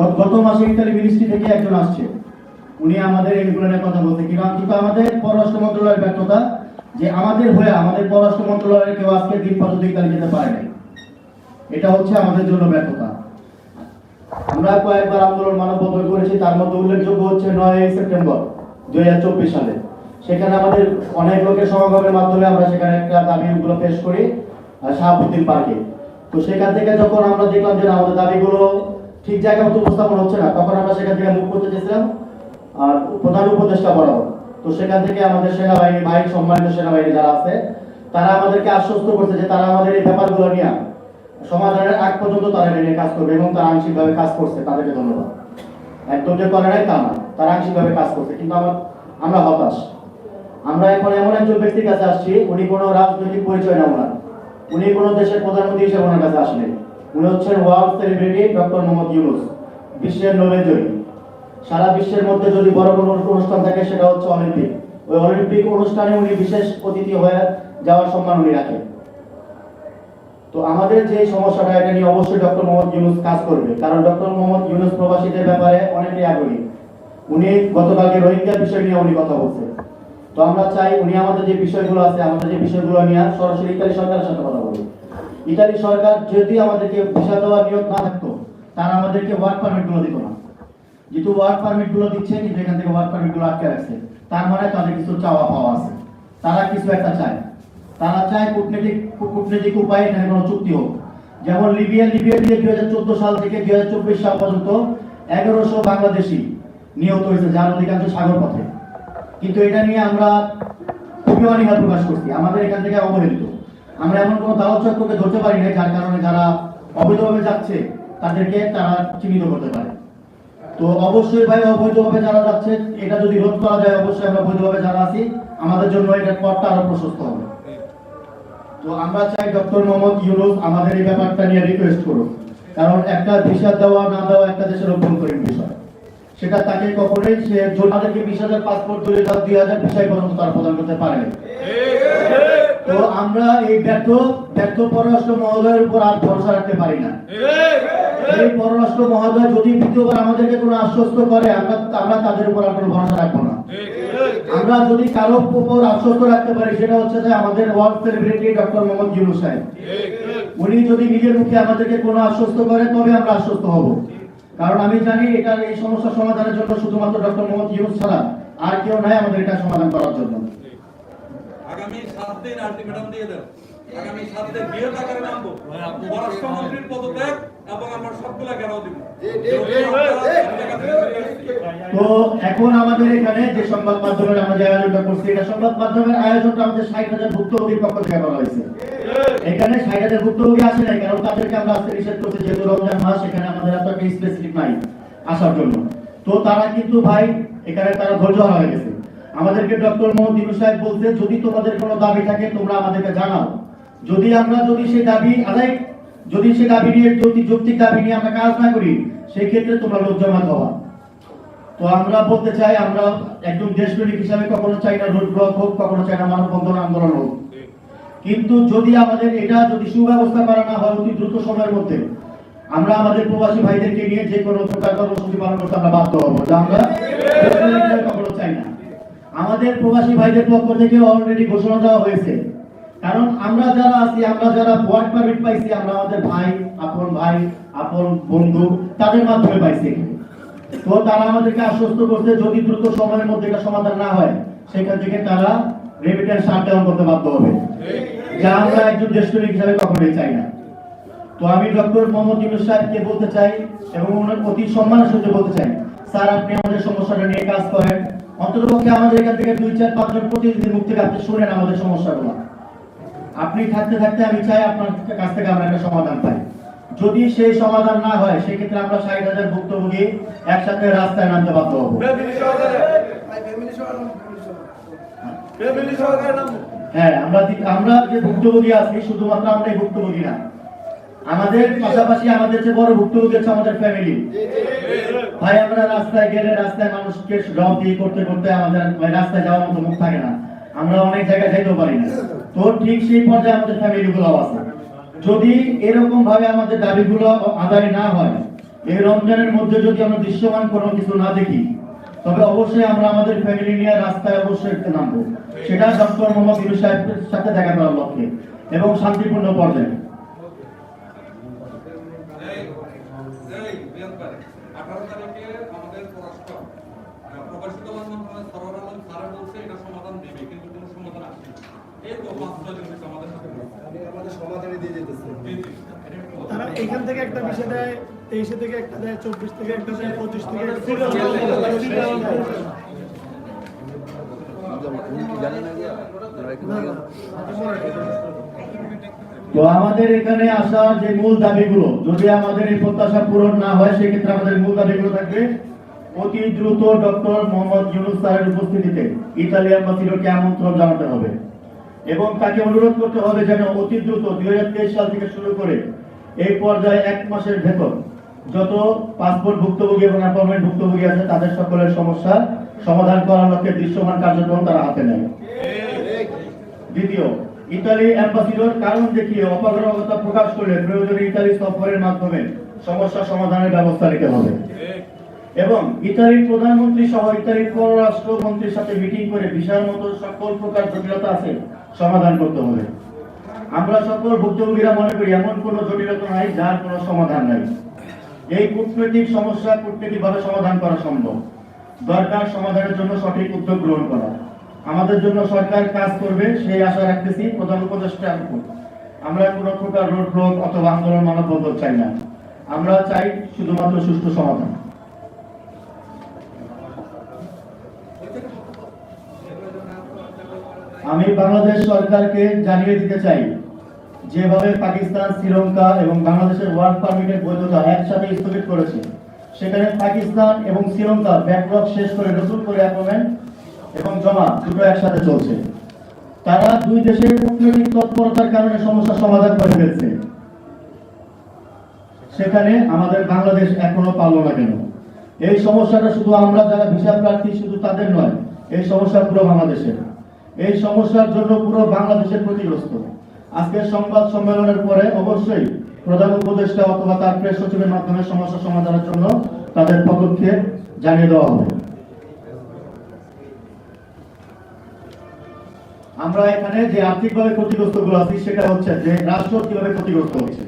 গত- মাসে Italy ministry থেকে একজন আসছে। উনি আমাদের এগুলো নিয়ে কথা বলতে কিন্তু কিন্তু আমাদের? পররাষ্ট্র মন্ত্রণালয়ের ব্যর্থতা, যে আমাদের হয়ে আমাদের পররাষ্ট্র মন্ত্রণালয়ের কেউ আজকে দিন পর্যন্ত ইতালি যেতে পারে এটা হচ্ছে আমাদের জন্য ব্যর্থতা। আমরা কয়েকবার আন্দোলন মানববন্ধন করেছি, তার মধ্যে উল্লেখযোগ্য হচ্ছে নয় সেপ্টেম্বর দুই হাজার চব্বিশ সালে। সেখানে আমাদের অনেক লোকের সমাগমের মাধ্যমে আমরা সেখানে একটা দাবিগুলো পেশ করি শাহাবুদ্দিন পার্কে। তো সেখান থেকে যখন আমরা দেখলাম যে আমাদের দাবিগুলো ঠিক জায়গা মতো উপস্থাপন হচ্ছে না। তখন আমরা সেখান থেকে মুখ করতে চেয়েছিলাম আর প্রধান উপদেষ্টা বরাবর। তো সেখান থেকে আমাদের সেনাবাহিনী বাহিনী সম্মানিত সেনাবাহিনী যারা আছে, তারা আমাদেরকে আশ্বস্ত করছে যে তারা আমাদের এই ব্যাপারগুলো নিয়ে সমাধানের আগ পর্যন্ত তারা নিয়ে কাজ করবে এবং তারা আংশিকভাবে কাজ করছে। তাদেরকে ধন্যবাদ। একদম যে করে নাই তা না, তারা আংশিকভাবে কাজ করছে। কিন্তু আমার, আমরা হতাশ। আমরা এখন এমন একজন ব্যক্তির কাছে আসছি, উনি কোনো রাজনৈতিক পরিচয় না। ওনার উনি কোনো দেশের প্রধানমন্ত্রী হিসেবে ওনার কাছে আসেন। উনি হচ্ছেন world celebrity doctor Mohammad Yunus, বিশ্বের নোবেল জয়ী। সারা বিশ্বের মধ্যে যদি বড় কোনো অনুষ্ঠান থাকে, সেটা হচ্ছে অলিম্পিক। ওই অলিম্পিক অনুষ্ঠানে উনি বিশেষ অতিথি হয়ে যাওয়ার সম্মান উনি রাখেন তো আমাদের যে সমস্যাটা, এটা নিয়ে অবশ্যই ডক্টর মোহাম্মদ ইউনুস কাজ করবে। কারণ ডক্টর মোহাম্মদ ইউনুস প্রবাসীদের ব্যাপারে অনেকেই আগ্রহী। উনি গতকালকে রোহিঙ্গা বিষয় নিয়ে উনি কথা বলছে তো আমরা চাই উনি আমাদের যে বিষয়গুলো আছে, আমাদের যে বিষয়গুলো নিয়ে সরাসরি ইতালি সরকারের সাথে কথা বলবে ইতালি সরকার যদি আমাদেরকে ভিসা দেওয়ার নিয়োগ না থাকতো, তারা আমাদেরকে ওয়ার্ক পারমিটগুলো দিত না। যেহেতু ওয়ার্ক পারমিটগুলো দিচ্ছে, কিন্তু এখান থেকে ওয়ার্ক পারমিটগুলো আটকে রাখছে। তার মানে তাদের কিছু চাওয়া পাওয়া আছে। তারা কিছু একটা চায়। তারা চায় কূটনৈতিক কূটনৈতিক উপায়ে এখানে কোনো চুক্তি হোক। যেমন লিবিয়া লিবিয়া দিয়ে দুই হাজার চোদ্দ সাল থেকে দুই হাজার চব্বিশ সাল পর্যন্ত এগারোশো বাংলাদেশি নিহত হয়েছে, যার অধিকাংশ সাগর পথে কিন্তু এটা নিয়ে আমরা খুবই অনীহা প্রকাশ করছি। আমাদের এখান থেকে অবহেলিত। আমরা এমন কোনো দাওয়াত চক্রকে ধরতে পারি না, যার কারণে যারা অবৈধভাবে যাচ্ছে, তাদেরকে তারা চিহ্নিত করতে পারে। তো অবশ্যই ভাই, অবৈধভাবে যারা যাচ্ছে, এটা যদি রোধ করা যায়, অবশ্যই আমরা বৈধভাবে যারা আছি, আমাদের জন্য এটা পথটা আরও প্রশস্ত হবে। তো আমরা চাই ডক্টর মোহাম্মদ ইউনুস আমাদের এই ব্যাপারটা নিয়ে রিকোয়েস্ট করুন কারণ একটা ভিসা দেওয়া, না দেওয়া একটা দেশের অভ্যন্তরীণ বিষয় সেটা তাকে কখনোই সে আমাদেরকে বিশ হাজার পাসপোর্ট দুই হাজার দুই হাজার ভিসাই পর্যন্ত তারা প্রদান করতে পারে। তো আমরা এই ব্যর্থ ব্যর্থ পররাষ্ট্র মহোদয়ের উপর আর ভরসা রাখতে পারি না। এই পররাষ্ট্র মহোদয় যদি দ্বিতীয়বার আমাদেরকে কোনো আশ্বস্ত করে, আমরা আমরা তাদের উপর আর কোনো ভরসা রাখব না। আমরা যদি কারও উপর আশ্বস্ত রাখতে পারি, সেটা হচ্ছে যে আমাদের world celebrity doctor Mohammad Yunus সাহেব। উনি যদি নিজের মুখে আমাদেরকে কোনো আশ্বস্ত করে, তবে আমরা আশ্বস্ত হব। কারণ আমি জানি এটা এই সমস্যা সমাধানের জন্য শুধুমাত্র ডক্টর মোহাম্মদ ইউনুস ছাড়া আর কেউ নাই আমাদের এটা সমাধান করার জন্য। আগামী সাত দিন আলটিমেটাম দিয়ে দেন আগামী সাত দিন বিয়ের আকারে নামবো পররাষ্ট্রমন্ত্রীর পদত্যাগ এবং আমরা সবগুলা ঘেরাও দিব তো এখন আমাদের এখানে যে সংবাদ মাধ্যমের আমরা যে আয়োজনটা করছি এটা সংবাদ মাধ্যমের আয়োজনটা আমাদের ষাট হাজার ভুক্তভোগীর পক্ষ থেকে করা হয়েছে এখানে ষাট হাজার ভুক্তভোগী আসে নাই কারণ তাদেরকে আমরা আজকে নিষেধ করছি যেহেতু রমজান মাস এখানে আমাদের এত একটা স্পেসিফিক নাই আসার জন্য তো তারা কিন্তু ভাই এখানে তারা ধৈর্য হারা হয়ে গেছে আমাদেরকে ডক্টর মোহাম্মদ ইনু সাহেব বলতে যদি তোমাদের কোনো দাবি থাকে, তোমরা আমাদেরকে জানাও। যদি আমরা যদি সেই দাবি আদায়, যদি সেই দাবি নিয়ে, যদি যৌক্তিক দাবি নিয়ে আমরা কাজ না করি সেই ক্ষেত্রে তোমরা লোকজমাত হওয়া তো আমরা বলতে চাই, আমরা একদম দেশপ্রেমিক হিসাবে কখনো চাই না রোড ব্লক হোক, কখনো চাই না মানববন্ধন আন্দোলন হোক। কিন্তু যদি আমাদের এটা যদি সুব্যবস্থা করা না হয় অতি দ্রুত সময়ের মধ্যে, আমরা আমাদের প্রবাসী ভাইদেরকে নিয়ে যে কোনো প্রকার কর্মসূচি পালন করতে আমরা বাধ্য হব। আমরা দেশপ্রেমিক হিসেবে কখনো চাই না আমাদের প্রবাসী ভাইদের পক্ষ থেকে অলরেডি ঘোষণা দেওয়া হয়েছে। কারণ আমরা যারা আছি, আমরা যারা ওয়ার্ক পারমিট পাইছি, আমরা আমাদের ভাই, আপন ভাই, আপন বন্ধু, তাদের মাধ্যমে পাইছি। তো তারা আমাদেরকে আশ্বস্ত করছে, যদি দ্রুত সময়ের মধ্যে এটা সমাধান না হয়, সেখান থেকে তারা রেমিটেন্স শাটডাউন করতে বাধ্য হবে। যা আমরা একজন দেশপ্রেমিক হিসাবে কখনোই চাই না। তো আমি ডক্টর মোহাম্মদ ইউনুস সাহেবকে বলতে চাই এবং ওনার অতি সম্মানের সাথে বলতে চাই, স্যার, আপনি আমাদের সমস্যাটা নিয়ে কাজ করেন। অন্ততপক্ষে আমাদের এখান থেকে দুই চার পাঁচজন প্রতিনিধির মুখ থেকে আপনি শুনেন আমাদের সমস্যাগুলো। আপনি থাকতে থাকতে আমি চাই আপনার কাছ থেকে আমরা একটা সমাধান পাই। যদি সেই সমাধান না হয় সেক্ষেত্রে আমরা ষাট হাজার ভুক্তভোগী একসাথে রাস্তায় নামতে বাধ্য হব। হ্যাঁ আমরা আমরা যে ভুক্তভোগী আছি শুধুমাত্র আমরাই ভুক্তভোগী না। আমাদের পাশাপাশি আমাদের যে বড় ভুক্তভোগী হচ্ছে আমাদের ফ্যামিলি ভাই, আমরা রাস্তায় গেলে রাস্তায় মানুষকে রং দিয়ে করতে করতে আমাদের রাস্তায় যাওয়ার মতো মুখ থাকে না। আমরা অনেক জায়গায় যাইতেও পারি না। তো ঠিক সেই পর্যায়ে আমাদের ফ্যামিলি গুলো আছে। যদি এরকম ভাবে আমাদের দাবিগুলো আদায় না হয়, এই রমজানের মধ্যে যদি আমরা দৃশ্যমান কোনো কিছু না দেখি, তবে অবশ্যই আমরা আমাদের ফ্যামিলি নিয়ে রাস্তায় অবশ্যই নামবো। সেটা ডক্টর মোহাম্মদ সাহেবের সাথে দেখা করার লক্ষ্যে এবং শান্তিপূর্ণ পর্যায়ে এই এই রিয়াদ ভাই, 18 তারিখে আমাদের পররাষ্ট্র আহ, মন্ত্রণালয় সরোয়ার আলম স্যার বলছে এটা সমাধান দিবে কিন্তু কোনো সমাধান আসেনি এই তো পাঁচ ছয় দিন হয়েছে আমাদের সাথে। আমাদের সমাধানে দিয়ে যেতেছে জি, জি, এটা একটু বলুন। তারা এখান থেকে একটা বিষয় দেয় তেইশে থেকে একটা দেয় চব্বিশ থেকে একটা দেয় পঁচিশ থেকে একটা তো আমাদের এখানে আসা যে মূল দাবিগুলো, যদি আমাদের এই প্রত্যাশা পূরণ না হয়, সেক্ষেত্রে আমাদের মূল দাবিগুলো থাকবে অতি দ্রুত ডক্টর মোহাম্মদ ইউনুস স্যারের উপস্থিতিতে ইতালি অ্যাম্বাসিডরকে আমন্ত্রণ জানাতে হবে এবং তাকে অনুরোধ করতে হবে যেন অতি দ্রুত দুই হাজার তেইশ সাল থেকে শুরু করে এই পর্যায়ে এক মাসের ভেতর যত পাসপোর্ট ভুক্তভোগী এবং অ্যাপয়েন্টমেন্ট ভুক্তভোগী আছে, তাদের সকলের সমস্যা সমাধান করার লক্ষ্যে দৃশ্যমান কার্যক্রম তারা হাতে নেয়। দ্বিতীয় ইতালি অ্যাম্বাসিডর কারণ দেখিয়ে অপারগতা প্রকাশ করলে প্রয়োজনে ইতালি সফরের মাধ্যমে সমস্যা সমাধানের ব্যবস্থা নিতে হবে। এবং ইতালির প্রধানমন্ত্রী সহ ইতালির পররাষ্ট্র মন্ত্রীর সাথে মিটিং করে ভিসার মতো সকল প্রকার জটিলতা আছে, সমাধান করতে হবে। আমরা সকল ভুক্তভোগীরা মনে করি এমন কোনো জটিলতা নাই, যার কোনো সমাধান নাই। এই কূটনৈতিক সমস্যা কূটনৈতিকভাবে সমাধান করা সম্ভব। দরকার সমাধানের জন্য সঠিক উদ্যোগ গ্রহণ করা। আমাদের জন্য সরকার কাজ করবে, সেই আশা রাখতেছি প্রধান উপদেষ্টার উপর আমরা কোনো প্রকার রোড রোগ অথবা আন্দোলন মানববন্ধন চাই না। আমরা চাই শুধুমাত্র সুষ্ঠু সমাধান। আমি বাংলাদেশ সরকারকে জানিয়ে দিতে চাই, যেভাবে পাকিস্তান, শ্রীলঙ্কা এবং বাংলাদেশের ওয়ার্ক পারমিটের বৈধতা একসাথে স্থগিত করেছে, সেখানে পাকিস্তান এবং শ্রীলঙ্কা ব্যাকলগ শেষ করে নতুন করে অ্যাপয়েন্টমেন্ট এবং জমা দুটো একসাথে চলছে। তারা দুই দেশের কূটনৈতিক তৎপরতার কারণে সমস্যা সমাধান করে ফেলছে। সেখানে আমাদের বাংলাদেশ এখনও পারল না কেন? এই সমস্যাটা শুধু আমরা যারা ভিসা প্রার্থী, শুধু তাদের নয়, এই সমস্যা পুরো বাংলাদেশের। এই সমস্যার জন্য পুরো বাংলাদেশের ক্ষতিগ্রস্ত। আজকের সংবাদ সম্মেলনের পরে অবশ্যই প্রধান উপদেষ্টা অথবা তার প্রেস সচিবের মাধ্যমে সমস্যা সমাধানের জন্য তাদের পদক্ষেপ জানিয়ে দেওয়া হবে। আমরা এখানে যে আর্থিকভাবে ক্ষতিগ্রস্তগুলো আছি, সেটা হচ্ছে যে রাষ্ট্র কীভাবে ক্ষতিগ্রস্ত হচ্ছে।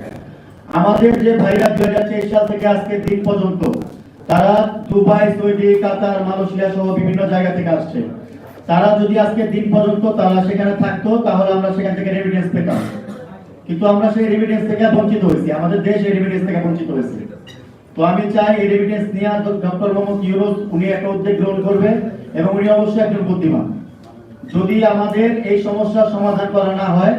আমাদের যে ভাইরা দুই হাজার তেইশ সাল থেকে আজকের দিন পর্যন্ত, তারা দুবাই, সৌদি, কাতার, মালয়েশিয়া সহ বিভিন্ন জায়গা থেকে আসছে। তারা যদি আজকে দিন পর্যন্ত তারা সেখানে থাকতো, তাহলে আমরা সেখান থেকে রেমিডেন্স পেতাম। কিন্তু আমরা সেই রেমিডেন্স থেকে বঞ্চিত হয়েছি। আমাদের দেশ এই রেমিডেন্স থেকে বঞ্চিত হয়েছে। তো আমি চাই এই রেমিডেন্স নিয়ে ডক্টর মোহাম্মদ ইউনুস, উনি একটা উদ্যোগ গ্রহণ করবে এবং উনি অবশ্যই একজন বুদ্ধিমান। যদি আমাদের এই সমস্যার সমাধান করা না হয়,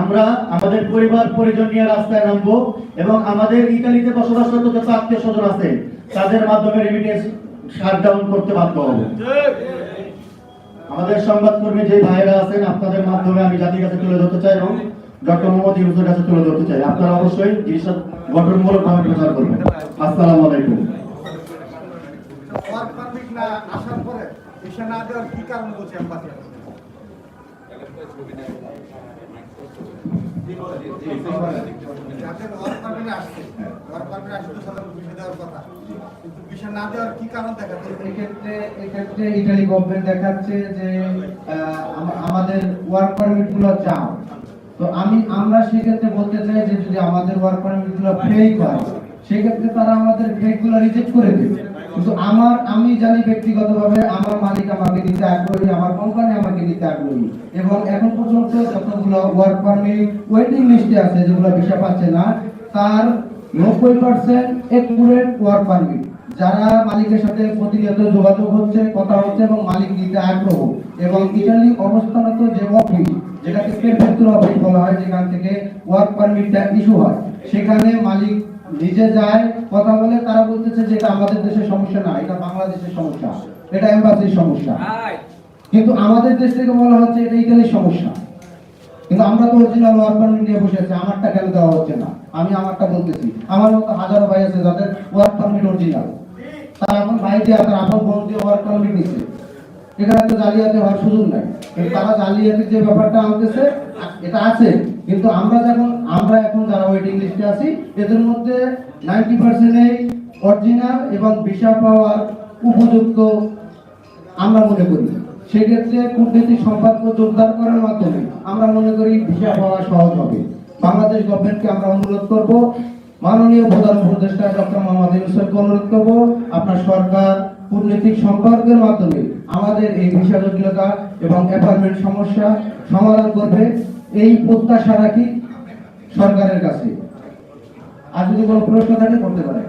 আমরা আমাদের পরিবার, পরিজন নিয়ে রাস্তায় নামবো এবং আমাদের ইতালিতে বসবাসরত যত আত্মীয় স্বজন আছে, তাদের মাধ্যমে রেমিটেন্স শাটডাউন করতে বাধ্য হবে। আমাদের সংবাদকর্মী যে ভাইরা আছেন, আপনাদের মাধ্যমে আমি জাতির কাছে তুলে ধরতে চাই এবং ডক্টর মোহাম্মদ ইউনুসের কাছে তুলে ধরতে চাই। আপনারা অবশ্যই জিনিসটা গঠনমূলক ভাবে প্রচার করবেন। আসসালামু আলাইকুম। আসার পরে ভিসা না দেওয়ার কি কারণ বলছে দেখাচ্ছে যে আমাদের ওয়ার্ক পারমিটগুলো তো আমি, আমরা সেক্ষেত্রে বলতে চাই যে, যদি আমাদের ওয়ার্ক পারমিটগুলো সেক্ষেত্রে তারা আমাদের ফেকগুলো রিজেক্ট করে দেবে। কিন্তু আমার, আমি জানি ব্যক্তিগতভাবে আমার মালিক আমাকে দিতে আগ্রহী, আমার কোম্পানি আমাকে দিতে আগ্রহী। এবং এখন পর্যন্ত যতগুলো ওয়ার্ক পারমিট ওয়েটিং লিস্টে আছে, যেগুলো ভিসা পাচ্ছে না, তার নব্বই পার্সেন্ট একুরেট ওয়ার্ক পারমিট যারা মালিকের সাথে প্রতিনিয়ত যোগাযোগ হচ্ছে, কথা হচ্ছে এবং মালিক নিতে আগ্রহ। এবং ইটালি অবস্থানত যে অফিস যেটাকে প্রেফেক্টর অফিস বলা হয়, যেখান থেকে ওয়ার্ক পারমিটটা ইস্যু হয়, সেখানে মালিক নিজে যায় কথা বলে তারা বলতেছে যে এটা আমাদের দেশের সমস্যা না এটা বাংলাদেশের সমস্যা এটা এম্বাসির সমস্যা। কিন্তু আমাদের দেশ থেকে বলা হচ্ছে এটা ইটালির সমস্যা। কিন্তু আমরা তো অরিজিনাল পারমিট নিয়ে বসে আছি আমারটা কেন দেওয়া হচ্ছে না? আমি আমারটা বলতেছি আমার মতো হাজারো ভাই আছে যাদের ওয়ার্ক পারমিট অরিজিনাল তারা এখন ভাই দিয়ে তার আপন বোন দিয়ে ওয়ার্ক পারমিট নিচ্ছে এখানে তো জালিয়াতি হওয়ার সুযোগ নাই। কিন্তু তারা জালিয়াতির যে ব্যাপারটা আনতেছে এটা আছে। কিন্তু আমরা যখন, আমরা এখন যারা ওয়েটিং লিস্টে আছি, এদের মধ্যে নাইনটি পার্সেন্টেই অরিজিনাল এবং ভিসা পাওয়ার উপযুক্ত আমরা মনে করি। সেক্ষেত্রে কূটনীতি সম্পর্ক জোরদার করার মাধ্যমে আমরা মনে করি ভিসা পাওয়া সহজ হবে। বাংলাদেশ গভর্নমেন্টকে আমরা অনুরোধ করব, মাননীয় প্রধান উপদেষ্টা ডক্টর মোহাম্মদ ইউসুফকে অনুরোধ করব, আপনার সরকার কূটনৈতিক সম্পর্কের মাধ্যমে আমাদের এই ভিসা জটিলতা এবং অ্যাপার্টমেন্ট সমস্যা সমাধান করবে। এই প্রত্যাশা রাখি সরকারের কাছে। আর যদি কোনো প্রশ্ন থাকে করতে পারে